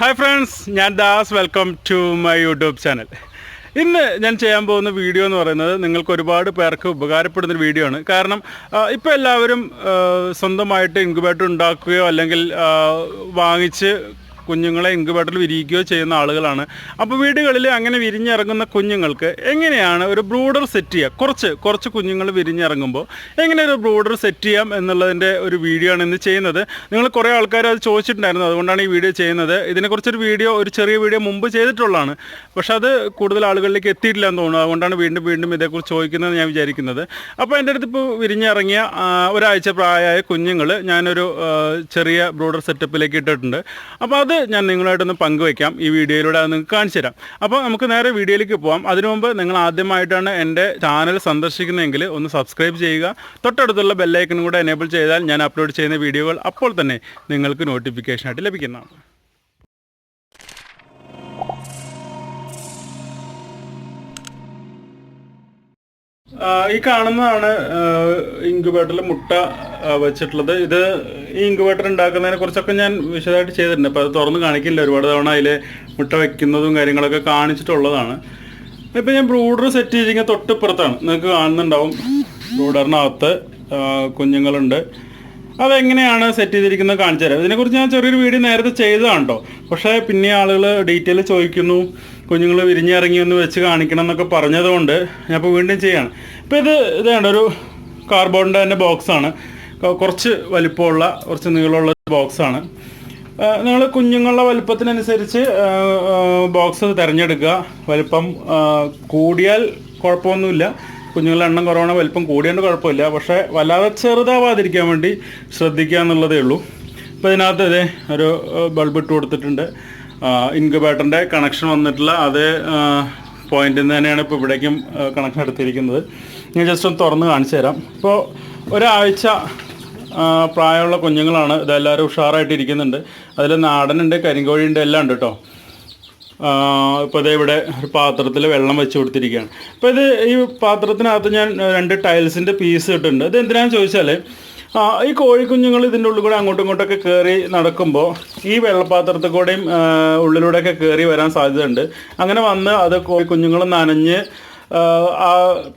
Hi friends ഞാൻ Das. Welcome to my YouTube channel ഇന്ന് ഞാൻ ചെയ്യാൻ പോകുന്ന വീഡിയോ എന്ന് പറയുന്നത് നിങ്ങൾക്ക് ഒരുപാട് പേർക്ക് ഉപകാരപ്പെടുന്ന ഒരു വീഡിയോ ആണ്. കാരണം ഇപ്പോൾ എല്ലാവരും സ്വന്തമായിട്ട് ഇൻക്യുബേറ്റർ ഉണ്ടാക്കുകയോ അല്ലെങ്കിൽ വാങ്ങിച്ച് കുഞ്ഞുങ്ങളെ ഇൻക്യുബേറ്ററിൽ വിരിയിക്കുകയോ ചെയ്യുന്ന ആളുകളാണ്. അപ്പോൾ വീടുകളിൽ അങ്ങനെ വിരിഞ്ഞിറങ്ങുന്ന കുഞ്ഞുങ്ങൾക്ക് എങ്ങനെയാണ് ഒരു ബ്രൂഡർ സെറ്റ് ചെയ്യുക കുറച്ച് കുറച്ച് കുഞ്ഞുങ്ങൾ വിരിഞ്ഞിറങ്ങുമ്പോൾ എങ്ങനെ ഒരു ബ്രൂഡർ സെറ്റ് ചെയ്യാം എന്നുള്ളതിന്റെ ഒരു വീഡിയോ ആണ് ഇന്ന് ചെയ്യുന്നത്. നിങ്ങൾ കുറേ ആൾക്കാർ അത് ചോദിച്ചിട്ടുണ്ടായിരുന്നു. അതുകൊണ്ടാണ് ഈ വീഡിയോ ചെയ്യുന്നത്. ഇതിനെക്കുറിച്ചൊരു വീഡിയോ ഒരു ചെറിയ വീഡിയോ മുമ്പ് ചെയ്തിട്ടുള്ളതാണ്. പക്ഷെ അത് കൂടുതൽ ആളുകളിലേക്ക് എത്തിയിട്ടില്ല എന്ന് തോന്നുന്നു. അതുകൊണ്ടാണ് വീണ്ടും വീണ്ടും ഇതേക്കുറിച്ച് ചോദിക്കുന്നത് ഞാൻ വിചാരിക്കുന്നത്. അപ്പോൾ എന്റെ അടുത്ത് ഇപ്പോൾ വിരിഞ്ഞിറങ്ങിയ ഒരാഴ്ച പ്രായമായ കുഞ്ഞുങ്ങൾ ഞാനൊരു ചെറിയ ബ്രൂഡർ സെറ്റപ്പിലേക്ക് ഇട്ടിട്ടുണ്ട്. അപ്പോൾ അത് ഞാൻ നിങ്ങളായിട്ടൊന്ന് പങ്കുവയ്ക്കാം. ഈ വീഡിയോയിലൂടെ അത് നിങ്ങൾക്ക് കാണിച്ചു തരാം. അപ്പോൾ നമുക്ക് നേരെ വീഡിയോയിലേക്ക് പോകാം അതിനു മുമ്പ് നിങ്ങൾ ആദ്യമായിട്ടാണ് എന്റെ ചാനൽ സന്ദർശിക്കുന്നതെങ്കിൽ ഒന്ന് സബ്സ്ക്രൈബ് ചെയ്യുക. തൊട്ടടുത്തുള്ള ബെല്ലൈക്കനും കൂടെ എനേബിൾ ചെയ്താൽ ഞാൻ അപ്ലോഡ് ചെയ്യുന്ന വീഡിയോകൾ അപ്പോൾ തന്നെ നിങ്ങൾക്ക് നോട്ടിഫിക്കേഷനായിട്ട് ലഭിക്കുന്നതാണ്. ഈ കാണുന്നതാണ് ഇൻക്യുബേറ്ററിൽ മുട്ട വെച്ചിട്ടുള്ളത്. ഇത് ഈ ഇൻക്യുബേറ്റർ ഉണ്ടാക്കുന്നതിനെ കുറിച്ചൊക്കെ ഞാൻ വിശദമായിട്ട് ചെയ്തിട്ടുണ്ട്. അപ്പോൾ അത് തുറന്ന് കാണിക്കില്ല. ഒരുപാട് തവണ അതിൽ മുട്ട വെക്കുന്നതും കാര്യങ്ങളൊക്കെ കാണിച്ചിട്ടുള്ളതാണ്. ഇപ്പം ഞാൻ ബ്രൂഡർ സെറ്റ് ചെയ്തിരിക്കുന്ന തൊട്ടിപ്പുറത്താണ്. നിങ്ങൾക്ക് കാണുന്നുണ്ടാവും. ബ്രൂഡറിനകത്ത് കുഞ്ഞുങ്ങളുണ്ട്. അതെങ്ങനെയാണ് സെറ്റ് ചെയ്തിരിക്കുന്നത് കാണിച്ചു തരാം. ഇതിനെക്കുറിച്ച് ഞാൻ ചെറിയൊരു വീഡിയോ നേരത്തെ ചെയ്തതാണ് കേട്ടോ പക്ഷേ പിന്നെ ആളുകൾ ഡീറ്റെയിൽ ചോദിക്കുന്നു. കുഞ്ഞുങ്ങൾ വിരിഞ്ഞിറങ്ങി ഒന്ന് വെച്ച് കാണിക്കണം എന്നൊക്കെ പറഞ്ഞതുകൊണ്ട് ഞാൻ ഇപ്പോൾ വീണ്ടും ചെയ്യാണ്. ഇപ്പോൾ ഇത് ഇതാണ് ഒരു കാർബോണിന്റെ തന്നെ ബോക്സാണ് കുറച്ച് വലിപ്പമുള്ള കുറച്ച് നീളമുള്ള ബോക്സാണ് നിങ്ങൾ കുഞ്ഞുങ്ങളുടെ വലുപ്പത്തിനനുസരിച്ച് ബോക്സ് തിരഞ്ഞെടുക്കുക. വലിപ്പം കൂടിയാൽ കുഴപ്പമൊന്നുമില്ല. കുഞ്ഞുങ്ങളുടെ എണ്ണം കുറവാണ്? വലിപ്പം കൂടിയാണ്ട് കുഴപ്പമില്ല. പക്ഷേ വല്ലാതെ ചെറുതാവാതിരിക്കാൻ വേണ്ടി ശ്രദ്ധിക്കുക എന്നുള്ളതേ ഉള്ളൂ. ഇപ്പോൾ ഇതിനകത്ത് ഇതേ ഒരു ബൾബ് ഇട്ട് കൊടുത്തിട്ടുണ്ട്. ഇൻക്യുബേറ്ററിന്റെ കണക്ഷൻ വന്നിട്ടുള്ള അതേ പോയിന്റിൽ നിന്ന് തന്നെയാണ് ഇപ്പോൾ ഇവിടേക്കും കണക്ഷൻ എടുത്തിരിക്കുന്നത്. ഞാൻ ജസ്റ്റ് ഒന്ന് തുറന്ന് കാണിച്ചു തരാം. ഇപ്പോൾ ഒരാഴ്ച പ്രായമുള്ള കുഞ്ഞുങ്ങളാണ് ഇതെല്ലാവരും ഉഷാറായിട്ട് ഇരിക്കുന്നുണ്ട് അതിൽ നാടനുണ്ട് കരിങ്കോഴിയുണ്ട് എല്ലാം ഉണ്ട് കേട്ടോ ഇപ്പോൾ ഇതേ ഇവിടെ ഒരു പാത്രത്തിൽ വെള്ളം വെച്ച് കൊടുത്തിരിക്കുകയാണ്. അപ്പോൾ ഇത് ഈ പാത്രത്തിനകത്ത് ഞാൻ രണ്ട് ടൈൽസിന്റെ പീസ് ഇട്ടിട്ടുണ്ട്. ഇത് എന്തിനാണെന്ന് ചോദിച്ചാൽ ഈ കോഴിക്കുഞ്ഞുങ്ങൾ ഇതിന്റെ ഉള്ളിൽ കൂടെ അങ്ങോട്ടും ഇങ്ങോട്ടൊക്കെ കയറി നടക്കുമ്പോൾ ഈ വെള്ളപ്പാത്രത്തിൽ കൂടെയും ഉള്ളിലൂടെയൊക്കെ കയറി വരാൻ സാധ്യതയുണ്ട്. അങ്ങനെ വന്ന് അത് കോഴിക്കുഞ്ഞുങ്ങൾ നനഞ്ഞ് ആ,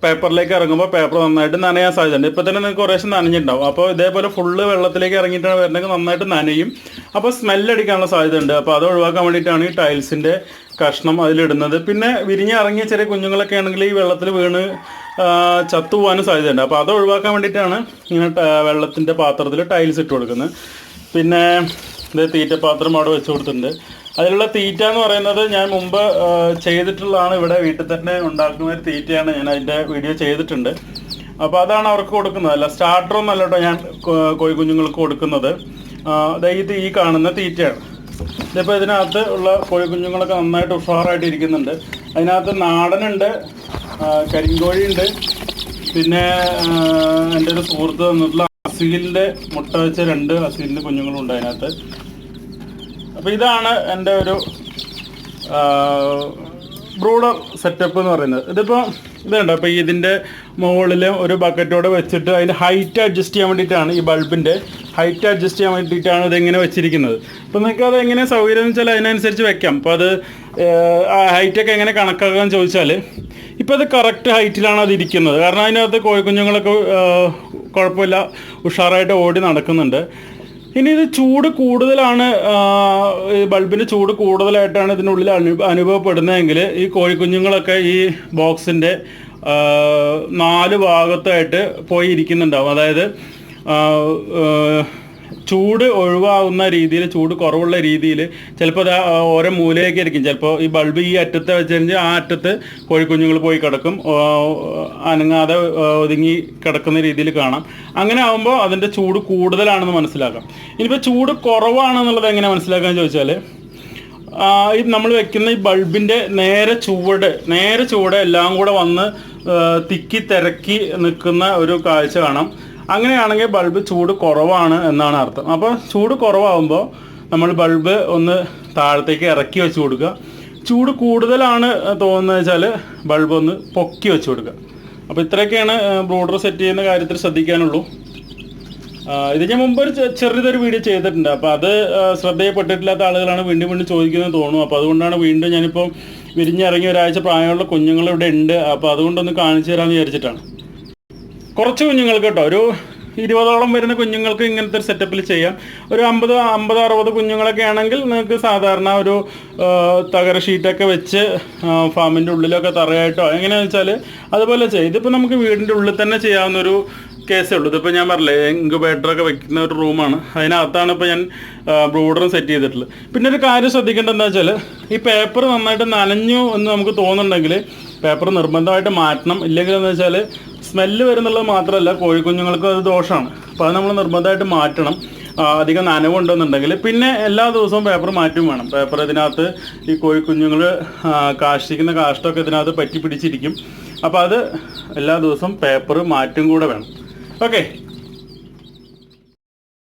പേപ്പറിലേക്ക് ഇറങ്ങുമ്പോൾ പേപ്പർ നന്നായിട്ട് നനയാൻ സാധ്യതയുണ്ട്. ഇപ്പോൾ തന്നെ നിങ്ങൾക്ക് കുറേശ്ശെ നനഞ്ഞിട്ടുണ്ടാവും. അപ്പോൾ ഇതേപോലെ ഫുള്ള് വെള്ളത്തിലേക്ക് ഇറങ്ങിയിട്ടാണ് വരുന്നെങ്കിൽ നന്നായിട്ട് നനയും. അപ്പോൾ സ്മെല്ലടിക്കാനുള്ള സാധ്യതയുണ്ട്. അപ്പോൾ അത് ഒഴിവാക്കാൻ വേണ്ടിയിട്ടാണ് ഈ ടൈൽസിന്റെ കഷ്ണം അതിലിടുന്നത്. പിന്നെ വിരിഞ്ഞിറങ്ങിയ ചെറിയ കുഞ്ഞുങ്ങളൊക്കെ ആണെങ്കിൽ ഈ വെള്ളത്തിൽ വീണ് ചത്തു ചത്തുപോകാനും സാധ്യതയുണ്ട്. അപ്പോൾ അത് ഒഴിവാക്കാൻ വേണ്ടിയിട്ടാണ് ഇങ്ങനെ വെള്ളത്തിന്റെ പാത്രത്തിൽ ടൈൽസ് ഇട്ട് കൊടുക്കുന്നത്. പിന്നെ ഇത് തീറ്റപാത്രം അവിടെ വെച്ച് കൊടുത്തിട്ടുണ്ട്. അതിലുള്ള തീറ്റ എന്ന് പറയുന്നത് ഞാൻ മുമ്പ് ചെയ്തിട്ടുള്ളതാണ്. ഇവിടെ വീട്ടിൽ തന്നെ ഉണ്ടാക്കുന്ന ഒരു തീറ്റയാണ് ഞാൻ അതിന്റെ വീഡിയോ ചെയ്തിട്ടുണ്ട്. അപ്പോൾ അതാണ് അവർക്ക് കൊടുക്കുന്നത്. അല്ല സ്റ്റാർട്ടറൊന്നും അല്ല കേട്ടോ ഞാൻ കോഴി കുഞ്ഞുങ്ങൾക്ക് കൊടുക്കുന്നത്. അതായത് ഈ കാണുന്ന തീറ്റയാണ്. ഇതിപ്പോൾ ഇതിനകത്ത് ഉള്ള കോഴി കുഞ്ഞുങ്ങളൊക്കെ നന്നായിട്ട് ഉഷാറായിട്ട് ഇരിക്കുന്നുണ്ട് അതിനകത്ത് നാടനുണ്ട് കരിങ്കോഴി കരിങ്കോഴിയുണ്ട്. പിന്നെ എന്റെ ഒരു സുഹൃത്ത് തന്നിട്ടുള്ള അസീലിന്റെ മുട്ട വെച്ച രണ്ട് അസീലിന്റെ കുഞ്ഞുങ്ങളുണ്ട് അതിനകത്ത്. അപ്പോൾ ഇതാണ് എന്റെ ഒരു ബ്രൂഡർ സെറ്റപ്പ് എന്ന് പറയുന്നത്. ഇതിപ്പോൾ ഇതുണ്ട് അപ്പോൾ ഇതിന്റെ മുകളിൽ ഒരു ബക്കറ്റോടെ വെച്ചിട്ട് അതിന്റെ ഹൈറ്റ് അഡ്ജസ്റ്റ് ചെയ്യാൻ വേണ്ടിയിട്ടാണ് ഈ ബൾബിന്റെ ഹൈറ്റ് അഡ്ജസ്റ്റ് ചെയ്യാൻ വേണ്ടിയിട്ടാണ് ഇതെങ്ങനെ വെച്ചിരിക്കുന്നത്. അപ്പോൾ നിങ്ങൾക്ക് അത് എങ്ങനെ സൗകര്യം എന്ന് വെച്ചാൽ അതിനനുസരിച്ച് വെക്കാം. അപ്പോൾ അത് ഹൈറ്റൊക്കെ എങ്ങനെ കണക്കാക്കാൻ ചോദിച്ചാൽ ഇപ്പോൾ അത് കറക്റ്റ് ഹൈറ്റിലാണ് അത് ഇരിക്കുന്നത്. കാരണം അതിനകത്ത് കോഴിക്കുഞ്ഞുങ്ങളൊക്കെ കുഴപ്പമില്ല. ഉഷാറായിട്ട് ഓടി നടക്കുന്നുണ്ട്. ഇനി ഇത് ചൂട് കൂടുതലാണ് ബൾബിന് ചൂട് കൂടുതലായിട്ടാണ് ഇതിനുള്ളിൽ അനു അനുഭവപ്പെടുന്നതെങ്കിൽ ഈ കോഴിക്കുഞ്ഞുങ്ങളൊക്കെ ഈ ബോക്സിന്റെ നാല് ഭാഗത്തായിട്ട് പോയി ഇരിക്കുന്നുണ്ടാവും അതായത് ചൂട് ഒഴിവാകുന്ന രീതിയിൽ ചൂട് കുറവുള്ള രീതിയിൽ ചിലപ്പോൾ ഓരോ മൂലയൊക്കെ ആയിരിക്കും ചിലപ്പോൾ ഈ ബൾബ് ഈ അറ്റത്ത് വെച്ച് കഴിഞ്ഞാൽ ആ അറ്റത്ത് കോഴിക്കുഞ്ഞുങ്ങൾ പോയി കിടക്കും. അനങ്ങാതെ ഒതുങ്ങി കിടക്കുന്ന രീതിയിൽ കാണാം. അങ്ങനെ ആകുമ്പോൾ അതിന്റെ ചൂട് കൂടുതലാണെന്ന് മനസ്സിലാക്കാം. ഇനിയിപ്പോൾ ചൂട് കുറവാണെന്നുള്ളത് എങ്ങനെ മനസ്സിലാക്കാൻ ചോദിച്ചാൽ ഈ നമ്മൾ വെക്കുന്ന ഈ ബൾബിന്റെ നേരെ ചൂട് നേരെ ചുവട് എല്ലാം കൂടെ വന്ന് തിക്കി തിരക്കി നിൽക്കുന്ന ഒരു കാഴ്ച കാണാം. അങ്ങനെയാണെങ്കിൽ ബൾബ് ചൂട് കുറവാണ് എന്നാണ് അർത്ഥം. അപ്പോൾ ചൂട് കുറവാകുമ്പോൾ നമ്മൾ ബൾബ് ഒന്ന് താഴത്തേക്ക് ഇറക്കി വെച്ച് കൊടുക്കുക. ചൂട് കൂടുതലാണ് തോന്നുന്നത് വെച്ചാൽ ബൾബ് ഒന്ന് പൊക്കി വെച്ച് കൊടുക്കുക. അപ്പോൾ ഇത്രയൊക്കെയാണ് ബ്രോഡർ സെറ്റ് ചെയ്യുന്ന കാര്യത്തിൽ ശ്രദ്ധിക്കാനുള്ളൂ. ഇത് ഞാൻ മുമ്പ് ഒരു ചെറിയതൊരു വീഡിയോ ചെയ്തിട്ടുണ്ട്. അപ്പോൾ അത് ശ്രദ്ധയപ്പെട്ടിട്ടില്ലാത്ത ആളുകളാണ് വീണ്ടും വീണ്ടും ചോദിക്കുന്നത് തോന്നുന്നു. അപ്പോൾ അതുകൊണ്ടാണ് വീണ്ടും ഞാനിപ്പോൾ വിരിഞ്ഞിറങ്ങി ഒരാഴ്ച പ്രായമുള്ള കുഞ്ഞുങ്ങൾ ഇവിടെ ഉണ്ട്. അപ്പോൾ അതുകൊണ്ടൊന്ന് കാണിച്ചു തരാമെന്ന് വിചാരിച്ചിട്ടാണ്. കുറച്ച് കുഞ്ഞുങ്ങൾക്ക് കേട്ടോ. ഒരു ഇരുപതോളം വരുന്ന കുഞ്ഞുങ്ങൾക്ക് ഇങ്ങനത്തെ ഒരു സെറ്റപ്പിൽ ചെയ്യാം. ഒരു അമ്പത് അമ്പത് അറുപത് കുഞ്ഞുങ്ങളൊക്കെ ആണെങ്കിൽ നിങ്ങൾക്ക് സാധാരണ ഒരു തകര ഷീറ്റൊക്കെ വെച്ച് ഫാമിന്റെ ഉള്ളിലൊക്കെ തറയായിട്ടോ എങ്ങനെയാണെന്ന് വെച്ചാൽ അതുപോലെ ചെയ്യാം. ഇതിപ്പോൾ നമുക്ക് വീടിന്റെ ഉള്ളിൽ തന്നെ ചെയ്യാവുന്നൊരു കേസേ ഉള്ളൂ. ഇതിപ്പോൾ ഞാൻ പറഞ്ഞില്ലേ ഇൻക്യുബേറ്ററൊക്കെ വെക്കുന്ന ഒരു റൂമാണ് അതിനകത്താണ് ഇപ്പോൾ ഞാൻ ബ്രൂഡറും സെറ്റ് ചെയ്തിട്ടുള്ളത്. പിന്നെ ഒരു കാര്യം ശ്രദ്ധിക്കേണ്ടത് എന്താ വെച്ചാൽ ഈ പേപ്പർ നന്നായിട്ട് നനഞ്ഞു എന്ന് നമുക്ക് തോന്നുന്നുണ്ടെങ്കിൽ പേപ്പർ നിർബന്ധമായിട്ട് മാറ്റണം. ഇല്ലെങ്കിൽ എന്ന് വെച്ചാൽ സ്മെല്ല് വരുന്നുള്ളത് മാത്രമല്ല കോഴിക്കുഞ്ഞുങ്ങൾക്ക് അത് ദോഷമാണ്. അപ്പോൾ അത് നമ്മൾ നിർബന്ധമായിട്ട് മാറ്റണം. അധികം നനവുണ്ടെന്നുണ്ടെങ്കിൽ പിന്നെ എല്ലാ ദിവസവും പേപ്പർ മാറ്റും വേണം. പേപ്പർ ഇതിനകത്ത് ഈ കോഴിക്കുഞ്ഞുങ്ങൾ കാഷ്ടിക്കുന്ന കാഷ്ടമൊക്കെ ഇതിനകത്ത് പറ്റി പിടിച്ചിരിക്കും. അപ്പോൾ അത് എല്ലാ ദിവസവും പേപ്പർ മാറ്റും കൂടെ വേണം. ഓക്കെ